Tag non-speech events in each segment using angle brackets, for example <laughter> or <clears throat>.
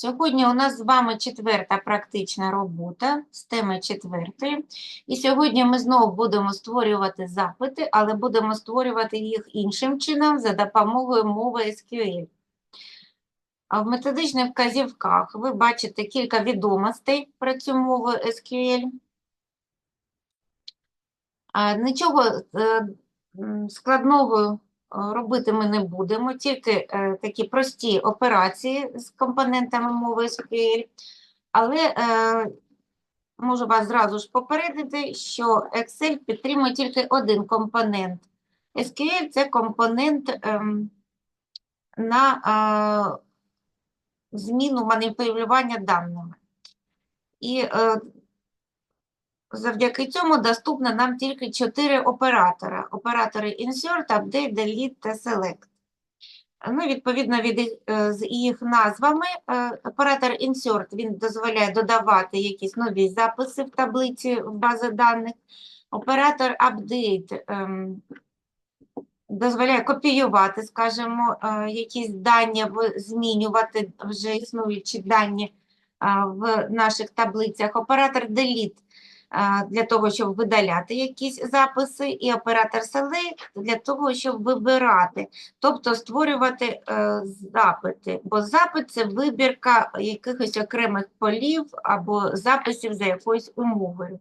Сьогодні у нас з вами четверта практична робота з теми четвертої. І сьогодні ми знову будемо створювати запити, але будемо створювати їх іншим чином за допомогою мови SQL. А в методичних вказівках ви бачите кілька відомостей про цю мову SQL. Нічого е, складного робити ми не будемо, тільки е, такі прості операції з компонентами мови SQL. Але е, можу вас зразу ж попередити, що Excel підтримує тільки один компонент. SQL – це компонент ем, на е, зміну маніпулювання даними. І е, завдяки цьому доступно нам тільки чотири оператора. Оператори Insert, Update, Delete та Select. Ну, відповідно від е, з їх назвами, е, оператор Insert він дозволяє додавати якісь нові записи в таблиці в бази даних. Оператор Update ем, дозволяє копіювати, скажімо, е, якісь дані, змінювати вже існуючі дані в наших таблицях. Оператор Delete для того, щоб видаляти якісь записи, і оператор Select для того, щоб вибирати, тобто створювати е, запити. Бо запит – це вибірка якихось окремих полів або записів за якоюсь умовою.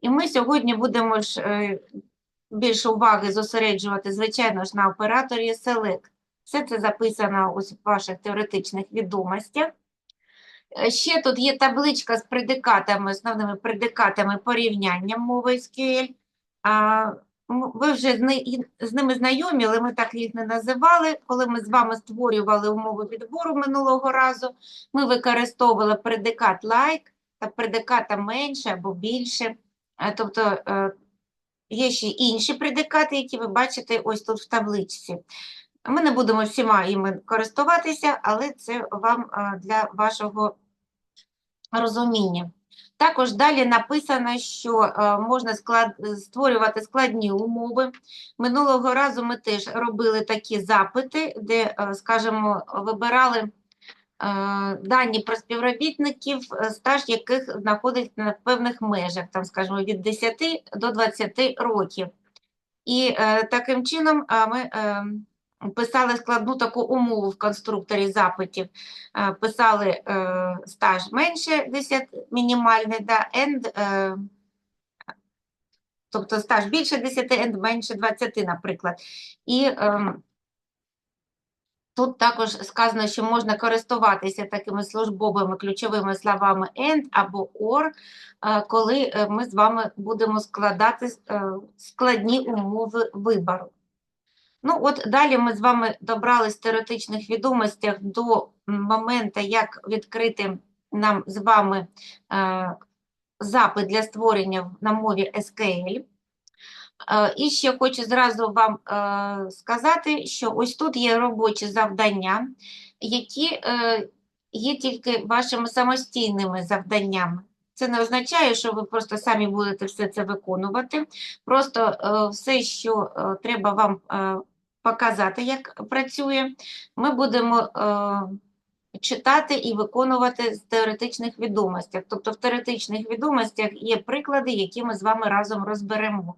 І ми сьогодні будемо ж е, більше уваги зосереджувати, звичайно ж, на операторі Select. Все це записано в ваших теоретичних відомостях. Е, Ще тут є табличка з предикатами, основними предикатами порівняння мови SQL. Ви вже з, ними знайомі, але ми так їх не називали. Коли ми з вами створювали умови відбору минулого разу, ми використовували предикат like та предиката менше або більше. Е, Тобто е, є ще інші предикати, які ви бачите ось тут в табличці. Ми не будемо всіма іми користуватися, але це вам е, для вашого розуміння. Також далі написано, що е, можна склад... створювати складні умови. Минулого разу ми теж робили такі запити, де, е, скажімо, вибирали дані про співробітників, стаж яких знаходиться на певних межах, там, скажімо, від 10 до 20 років. І таким чином ми е, писали складну таку умову в конструкторі запитів. Е, писали е, стаж менше 10, мінімальний, да, and, е, тобто стаж більше 10, and менше 20, наприклад. І е, тут також сказано, що можна користуватися такими службовими ключовими словами and або or, коли ми з вами будемо складати складні умови вибору. Ну, от далі ми з вами добрались в теоретичних відомостях до моменту, як відкрити нам з вами е, запит для створення на мові SQL. Е, І ще хочу зразу вам е, сказати, що ось тут є робочі завдання, які е, є тільки вашими самостійними завданнями. Це не означає, що ви просто самі будете все це виконувати. Просто все, що треба вам показати, як працює, ми будемо е, читати і виконувати з теоретичних відомостях. Тобто в теоретичних відомостях є приклади, які ми з вами разом розберемо.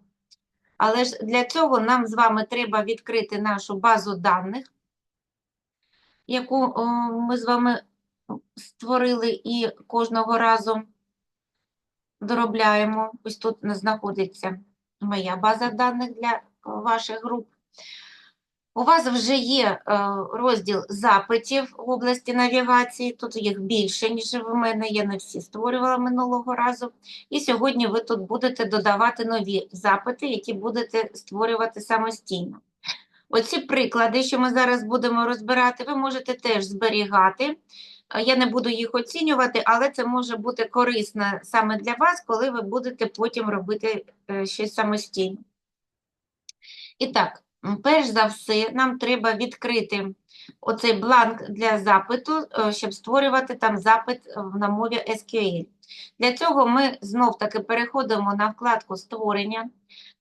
Але ж для цього нам з вами треба відкрити нашу базу даних, яку о, ми з вами створили і кожного разу доробляємо. Ось тут знаходиться моя база даних для ваших груп. У вас вже є е, розділ запитів в області навігації. Тут їх більше, ніж в мене. Я не всі створювала минулого разу. І сьогодні ви тут будете додавати нові запити, які будете створювати самостійно. Оці приклади, що ми зараз будемо розбирати, ви можете теж зберігати. Е, Я не буду їх оцінювати, але це може бути корисно саме для вас, коли ви будете потім робити е, щось самостійно. І так, перш за все, нам треба відкрити оцей бланк для запиту, е, щоб створювати там запит е, на мові SQL. Для цього ми знов-таки переходимо на вкладку «Створення».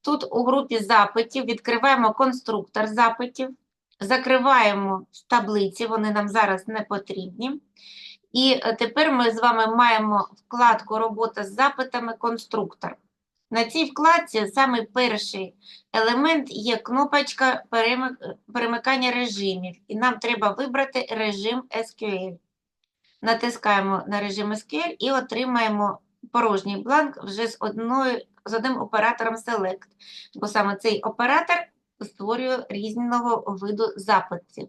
Тут у групі запитів відкриваємо конструктор запитів, закриваємо таблиці, вони нам зараз не потрібні. І е, тепер ми з вами маємо вкладку Робота з запитами конструктор. На цій вкладці саме перший елемент є кнопочка перемикання режимів, і нам треба вибрати режим SQL. Натискаємо на режим SQL і отримаємо порожній бланк вже з, одною, з одним оператором Select, бо саме цей оператор створює різного виду запитів.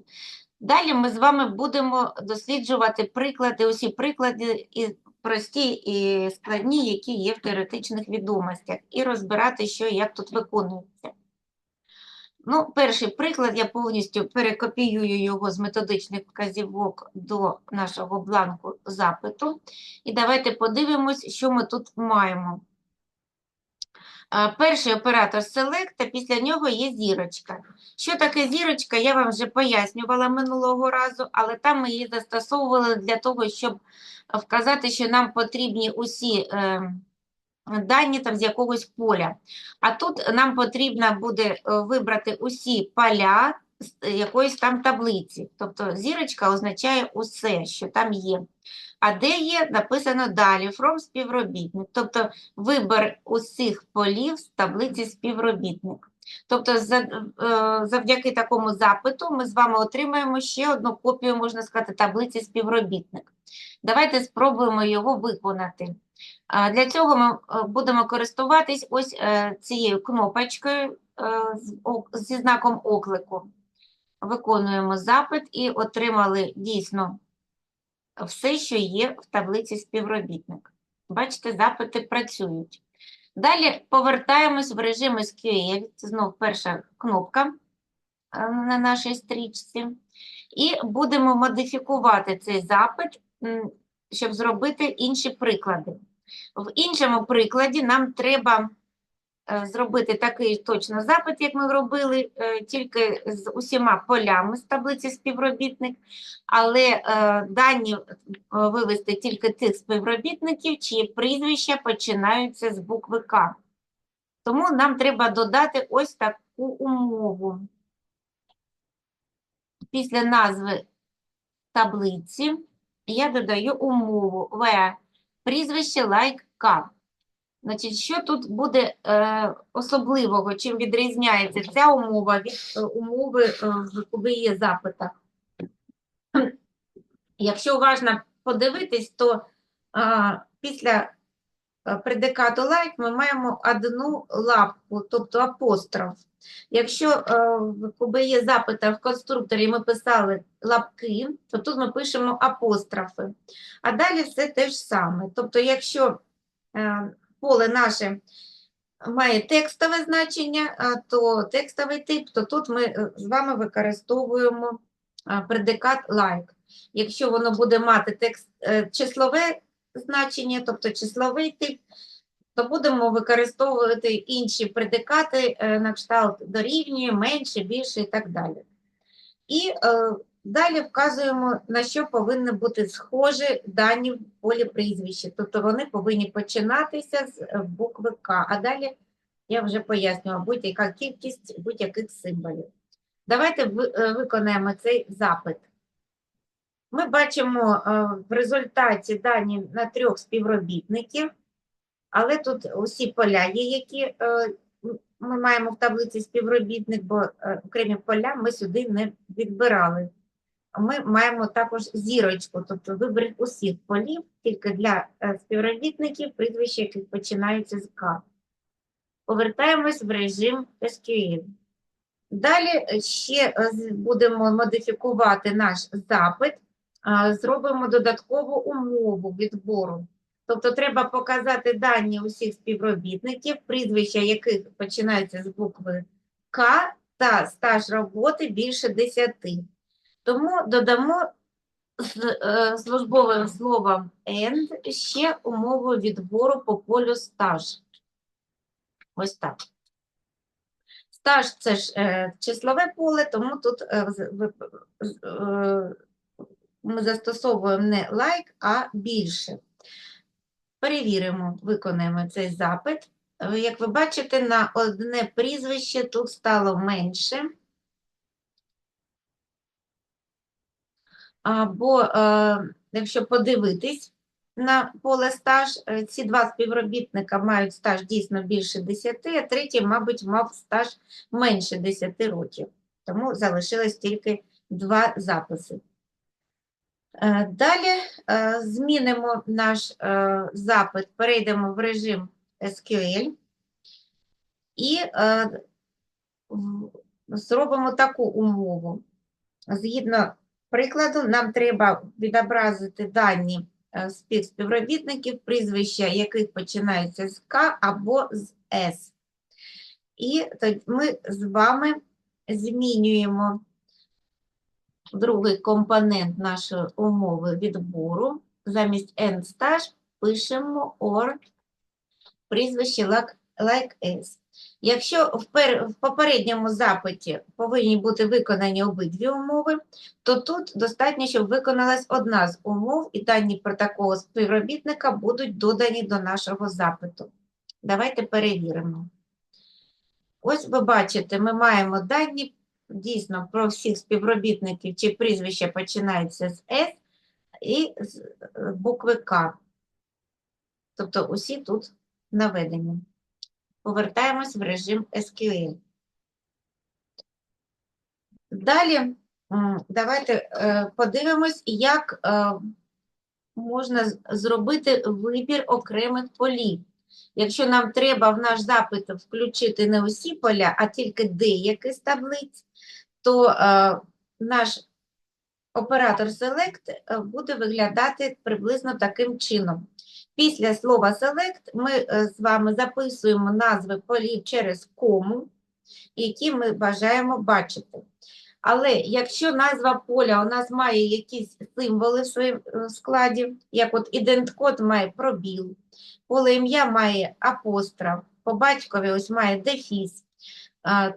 Далі ми з вами будемо досліджувати приклади, усі приклади прості і складні, які є в теоретичних відомостях, і розбирати, що і як тут виконується. Ну, перший приклад, я повністю перекопіюю його з методичних вказівок до нашого бланку запиту. І давайте подивимось, що ми тут маємо. Перший оператор Select, після нього є зірочка. Що таке зірочка, я вам вже пояснювала минулого разу, але там ми її застосовували для того, щоб вказати, що нам потрібні усі е, дані там з якогось поля. А тут нам потрібно буде е, вибрати усі поля з е, якоїсь там таблиці. Тобто зірочка означає усе, що там є. А де є, написано далі from співробітник. Тобто вибір усіх полів з таблиці співробітник. Тобто е, завдяки такому запиту ми з вами отримаємо ще одну копію, можна сказати, таблиці співробітник. Давайте спробуємо його виконати. Для цього ми е, будемо користуватись ось е, цією кнопочкою зі знаком оклику. Виконуємо запит і отримали дійсно все, що є в таблиці співробітник. Бачите, запити працюють. Далі повертаємось в режим SQL. Це знов перша кнопка е, на нашій стрічці. І будемо модифікувати цей запит, щоб зробити інші приклади. В іншому прикладі нам треба зробити такий точно запит, як ми робили, е, тільки з усіма полями з таблиці співробітник, але е, дані е, вивести тільки тих співробітників, чиї прізвища починаються з букви К. Тому нам треба додати ось таку умову. Після назви таблиці я додаю умову where прізвище like К. Значить, що тут буде е, особливого, чим відрізняється ця умова від е, умови е, в КБЄ запитах? <clears throat> Якщо уважно подивитись, то а, після е, предикату like ми маємо одну лапку, тобто апостроф. Якщо е, в КБЄ запита в конструкторі ми писали лапки, то тут ми пишемо апострофи. А далі все те ж саме. Тобто, якщо е, поле наше має текстове значення, то текстовий тип, то тут ми е, з вами використовуємо предикат like. Якщо воно буде мати текст, е, числове значення, тобто числовий тип, то будемо використовувати інші предикати е, на кшталт дорівнює, менше, більше і так далі. І далі вказуємо, на що повинні бути схожі дані в полі прізвища. Тобто вони повинні починатися з е, букви К, а далі я вже пояснювала, будь-яка кількість будь-яких символів. Давайте е, виконаємо цей запит. Ми бачимо е, в результаті дані на трьох співробітників, але тут усі поля є, які ми маємо в таблиці співробітник, бо окремі поля ми сюди не відбирали. Ми маємо також зірочку, тобто вибір усіх полів тільки для е, співробітників, прізвища яких починаються з К. Повертаємось в режим SQL. Далі е, ще е, будемо модифікувати наш запит, зробимо додаткову умову відбору. Тобто треба показати дані усіх співробітників, прізвища яких починаються з букви К та стаж роботи більше 10. Тому додамо е, службовим словом «and» ще умову відбору по полю стаж. Ось так. Стаж це ж е, числове поле, тому тут е, е, ми застосовуємо не like, а більше. Перевіримо, виконаємо цей запит. Е, Як ви бачите, на одне прізвище тут стало менше. Або е, якщо подивитись на поле стаж, е, ці два співробітника мають стаж дійсно більше 10, а третій, мабуть, мав стаж менше 10 років. Тому залишилось тільки два записи. Е, Далі змінимо наш запит, перейдемо в режим SQL і зробимо таку умову. Згідно прикладу, нам треба відобразити дані е, співробітників, прізвища яких починаються з К або з С. І ми з вами змінюємо другий компонент нашої умови відбору. Замість end стаж пишемо or прізвище like S. Якщо в, пер- в попередньому запиті повинні бути виконані обидві умови, то тут достатньо, щоб виконалась одна з умов, і дані про такого співробітника будуть додані до нашого запиту. Давайте перевіримо. Ось ви бачите, ми маємо дані дійсно про всіх співробітників, чи прізвище починається з С і з е, букви К. Тобто усі тут наведені. Повертаємось в режим SQL. Далі давайте е, подивимось, як е, можна зробити вибір окремих полів. Якщо нам треба в наш запит включити не усі поля, а тільки деякі з таблиць, то е, наш оператор Select буде виглядати приблизно таким чином. Після слова Select ми е, з вами записуємо назви полів через кому, які ми бажаємо бачити. Але якщо назва поля у нас має якісь символи в своєму е, складі, як от ідент-код має пробіл, поле ім'я має апостроф, по батькові ось має дефіс,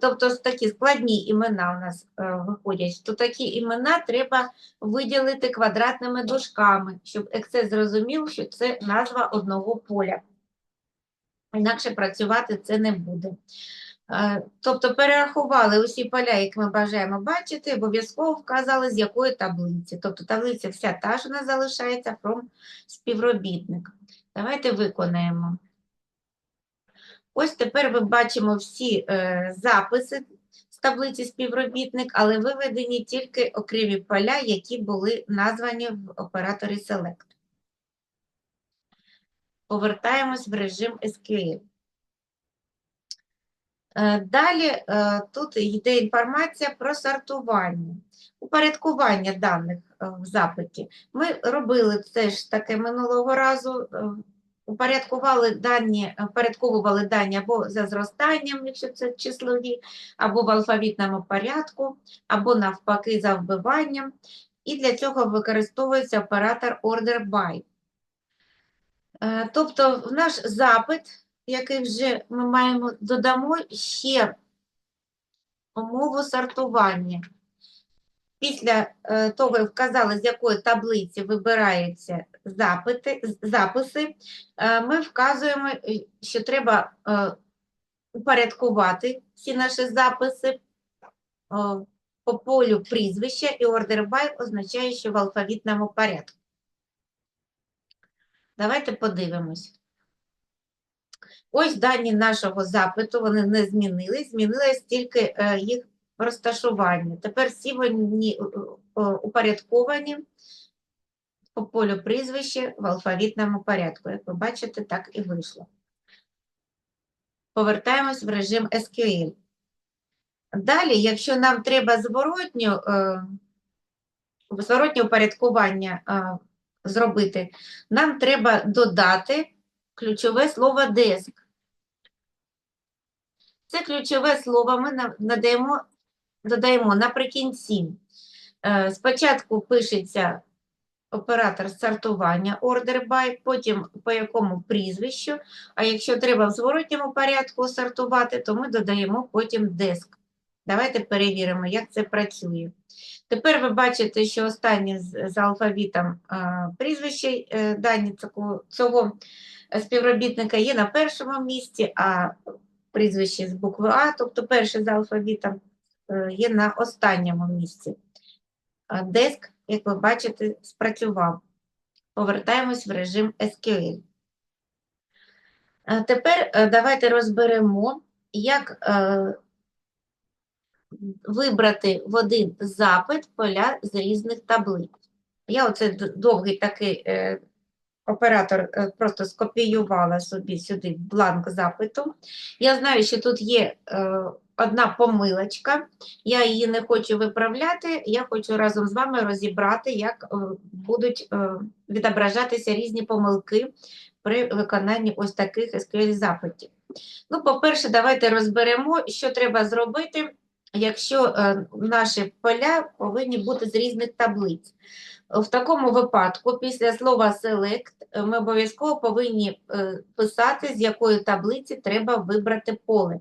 тобто такі складні імена у нас е, виходять, то такі імена треба виділити квадратними дужками, щоб Excel зрозумів, що це назва одного поля. Інакше працювати це не буде. Е, Тобто перерахували усі поля, які ми бажаємо бачити, обов'язково вказали, з якої таблиці. Тобто таблиця вся та ж нас залишається from співробітник. Давайте виконаємо. Ось тепер ми бачимо всі е, записи з таблиці співробітник, але виведені тільки окремі поля, які були названі в операторі Select. Повертаємось в режим SQL. Е, Далі е, тут йде інформація про сортування, упорядкування даних е, в запиті. Ми робили це ж таке минулого разу, упорядкували дані, упорядковували дані або за зростанням, якщо це числові, або в алфавітному порядку, або навпаки за вбиванням. І для цього використовується оператор order by. Е, Тобто в наш запит, який вже ми маємо, додамо ще умову сортування. Після е, того, як вказали, з якої таблиці вибираються запити, записи, е, ми вказуємо, е, що треба упорядкувати всі наші записи по полю прізвища, і order by означає, що в алфавітному порядку. Давайте подивимось. Ось дані нашого запиту, вони не змінились, змінилось тільки їх розташування. Тепер всі вони е, е, упорядковані по полю прізвища в алфавітному порядку. Як ви бачите, так і вийшло. Повертаємось в режим SQL. Далі, якщо нам треба зворотню, е, зворотнє упорядкування зробити, нам треба додати ключове слово desk. Це ключове слово ми на- надаємо, додаємо наприкінці. Е, Спочатку пишеться оператор сортування order by, потім по якому прізвищу, а якщо треба в зворотньому порядку сортувати, то ми додаємо потім desk. Давайте перевіримо, як це працює. Тепер ви бачите, що останнє з, алфавітом е, прізвище е, дані цього, співробітника є на першому місці, а прізвище з букви А, тобто перше з алфавітом, є на останньому місці. А Деск як ви бачите, спрацював. Повертаємось в режим SQL. Е, Тепер е, давайте розберемо, як е, вибрати в один запит поля з різних таблиць. Я оце довгий такий е, оператор е, просто скопіювала собі сюди бланк запиту. Я знаю, що тут є е, одна помилочка, я її не хочу виправляти, я хочу разом з вами розібрати, як е, будуть відображатися різні помилки при виконанні ось таких SQL-запитів. Ну, по-перше, давайте розберемо, що треба зробити, якщо наші поля повинні бути з різних таблиць. В такому випадку, після слова select, е, ми обов'язково повинні е, писати, з якої таблиці треба вибрати поле.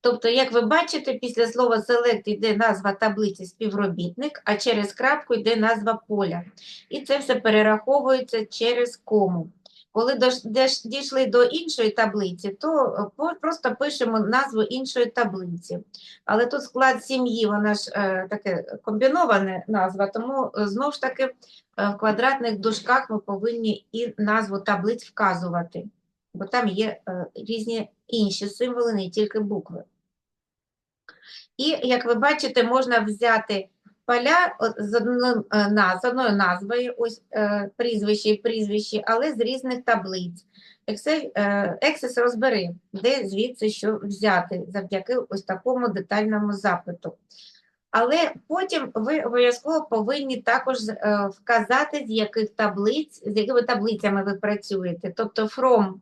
Тобто, як ви бачите, після слова select йде назва таблиці співробітник, а через крапку йде назва поля. І це все перераховується через кому. Коли дійшли до іншої таблиці, то е, просто пишемо назву іншої таблиці. Але тут склад сім'ї, вона ж е, таке комбінована назва, тому е, знову ж таки в квадратних дужках ми повинні і назву таблиць вказувати, бо там є різні інші символи, не тільки букви. І, як ви бачите, можна взяти поля е, з одною назвою, ось е, прізвище і прізвище, але з різних таблиць. Excel, е, розбери, де звідси що взяти завдяки ось такому детальному запиту. Але потім ви обов'язково повинні також е, вказати, з яких таблиць, з якими таблицями ви працюєте. Тобто from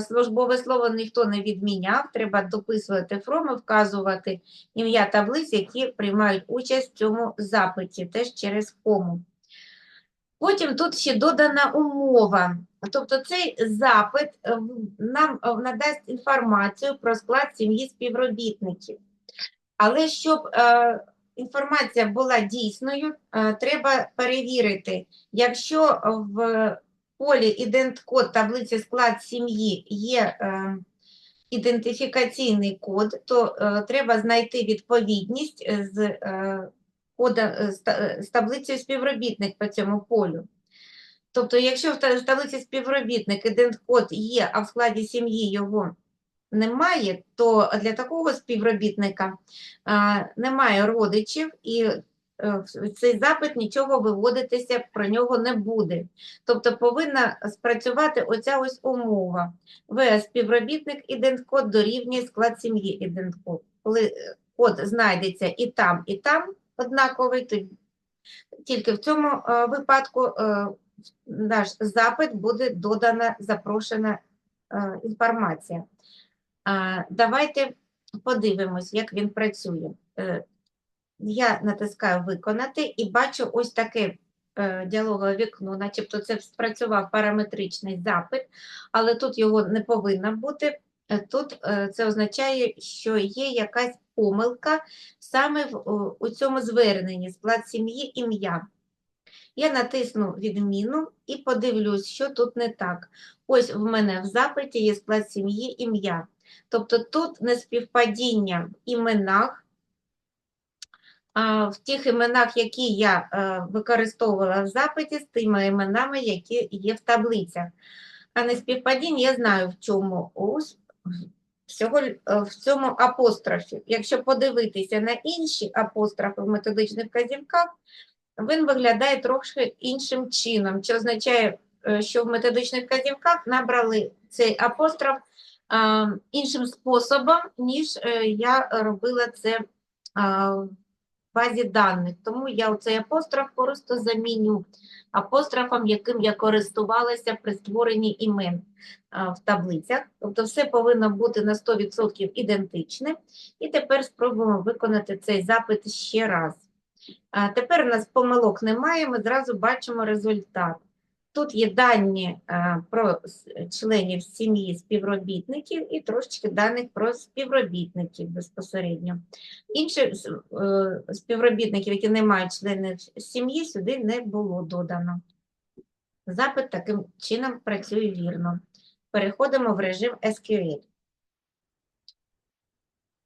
службове слово ніхто не відміняв, треба дописувати і вказувати ім'я таблиць, які приймають участь в цьому запиті, теж через кому. Потім тут ще додана умова. Тобто цей запит е, нам е, надасть інформацію про склад сім'ї співробітників. Але щоб е, інформація була дійсною, е, треба перевірити, якщо в полі ідент-код таблиці склад сім'ї є е, ідентифікаційний код, то е, треба знайти відповідність е, з, е, кода, е, е, з таблицею співробітник по цьому полю. Тобто, якщо в таблиці співробітник ідент-код є, а в складі сім'ї його немає, то для такого співробітника а, немає родичів, і цей запит нічого виводитися про нього не буде. Тобто повинна спрацювати оця ось умова. В співробітник ідент-код дорівнює склад сім'ї ідент-код. Коли е, код знайдеться і там, і там однаковий, то тільки в цьому е, випадку е, наш запит буде додана запрошена е, інформація. Давайте подивимось, як він працює. Я натискаю виконати і бачу ось таке е, діалогове вікно, начебто це спрацював параметричний запит, але тут його не повинно бути. Е, Тут е, це означає, що є якась помилка саме в, у цьому зверненні склад сім'ї ім'я. Я натисну відміну і подивлюсь, що тут не так. Ось в мене в запиті є склад сім'ї ім'я. Тобто тут неспівпадіння в іменах, в тих іменах, які я е, використовувала в запиті, з тими іменами, які є в таблицях. А неспівпадіння я знаю, в чому. Всього е, в цьому апострофі. Якщо подивитися на інші апострофи в методичних вказівках, він виглядає трохи іншим чином, що означає, е, що в методичних вказівках набрали цей апостроф іншим способом, ніж я робила це базі даних. Тому я цей апостроф просто заміню апострофом, яким я користувалася при створенні імен в таблицях. Тобто все повинно бути на 100% ідентичне. І тепер спробуємо виконати цей запит ще раз. Тепер у нас помилок немає, ми зразу бачимо результат. Тут є дані е, про членів сім'ї співробітників і трошечки даних про співробітників безпосередньо. Інших е, співробітників, які не мають членів сім'ї, сюди не було додано. Запит таким чином працює вірно. Переходимо в режим SQL.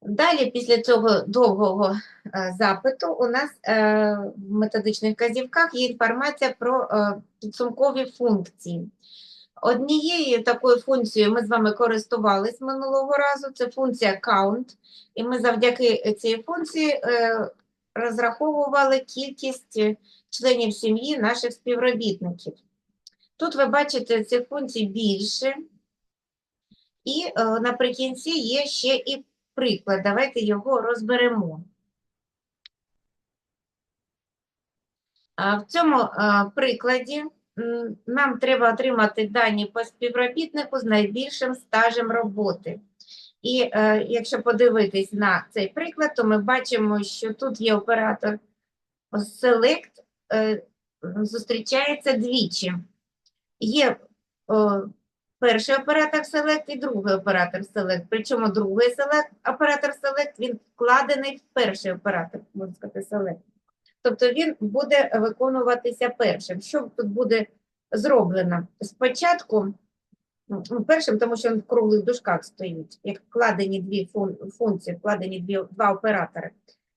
Далі, після цього довгого е, запиту, у нас е, в методичних вказівках є інформація про е, підсумкові функції. Однією такою функцією ми з вами користувались минулого разу, це функція count, і ми завдяки цій функції розраховували кількість членів сім'ї наших співробітників. Тут ви бачите цих функцій більше, і наприкінці є ще і приклад. Давайте його розберемо. В цьому прикладі нам треба отримати дані по співробітнику з найбільшим стажем роботи. І е, якщо подивитись на цей приклад, то ми бачимо, що тут є оператор Select, е, зустрічається двічі. Є перший оператор Select і другий оператор Select. Причому другий select, оператор Select він вкладений в перший оператор, можна сказати, Select. Тобто він буде виконуватися першим. Що тут буде зроблено? Спочатку, ну, першим, тому що він в круглих дужках стоїть, як вкладені дві фун- функції, вкладені дві, два оператори.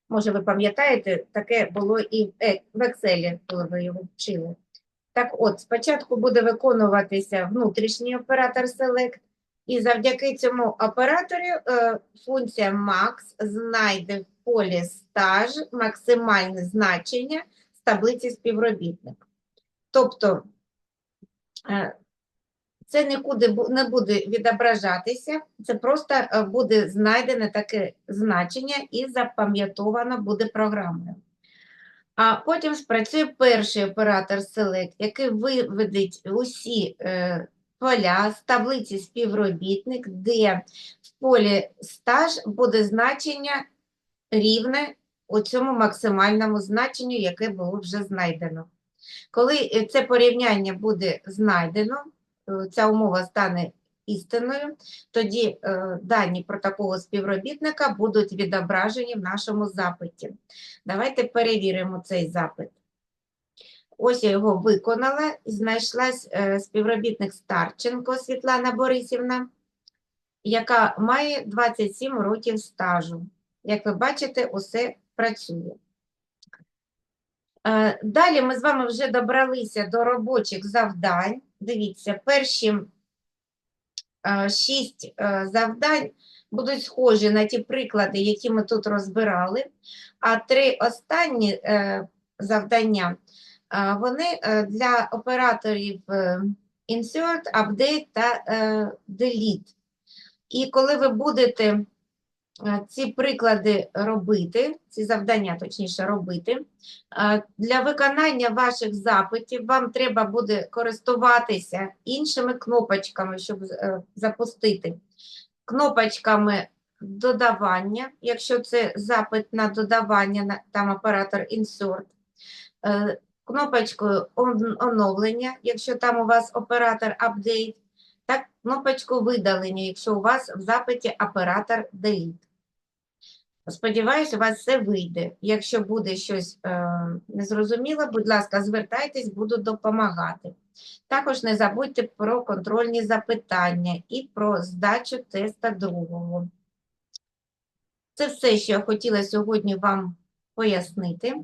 Може, ви пам'ятаєте, таке було і в е- Excel, коли ви його вчили. Так от, спочатку буде виконуватися внутрішній оператор Select, і завдяки цьому оператору е, функція Max знайде в полі стаж максимальне значення з таблиці співробітник. Тобто е, це нікуди не буде відображатися, це просто е, буде знайдене таке значення і запам'ятовано буде програмою. А потім спрацює перший оператор Select, який виведеть усі е, поля з таблиці співробітник, де в полі стаж буде значення рівне у цьому максимальному значенню, яке було вже знайдено. Коли е, це порівняння буде знайдено, е, ця умова стане істинною, тоді е, дані про такого співробітника будуть відображені в нашому запиті. Давайте перевіримо цей запит. Ось я його виконала, знайшлась е, співробітник Старченко Світлана Борисівна, яка має 27 років стажу. Як ви бачите, усе працює. Е, Далі ми з вами вже добралися до робочих завдань. Дивіться, перші е, шість е, завдань будуть схожі на ті приклади, які ми тут розбирали, а три останні е, завдання е, вони е, для операторів е, Insert, Update та е, Delete. І коли ви будете е, ці приклади робити, ці завдання, точніше, робити, е, для виконання ваших запитів вам треба буде користуватися іншими кнопочками, щоб е, запустити. Кнопочками додавання, якщо це запит на додавання, там оператор Insert, е, кнопочкою оновлення, якщо там у вас оператор Update, та кнопочку видалення, якщо у вас в запиті оператор Delete. Сподіваюсь, у вас все вийде. Якщо буде щось е, незрозуміло, будь ласка, звертайтесь, буду допомагати. Також не забудьте про контрольні запитання і про здачу теста другого. Це все, що я хотіла сьогодні вам пояснити.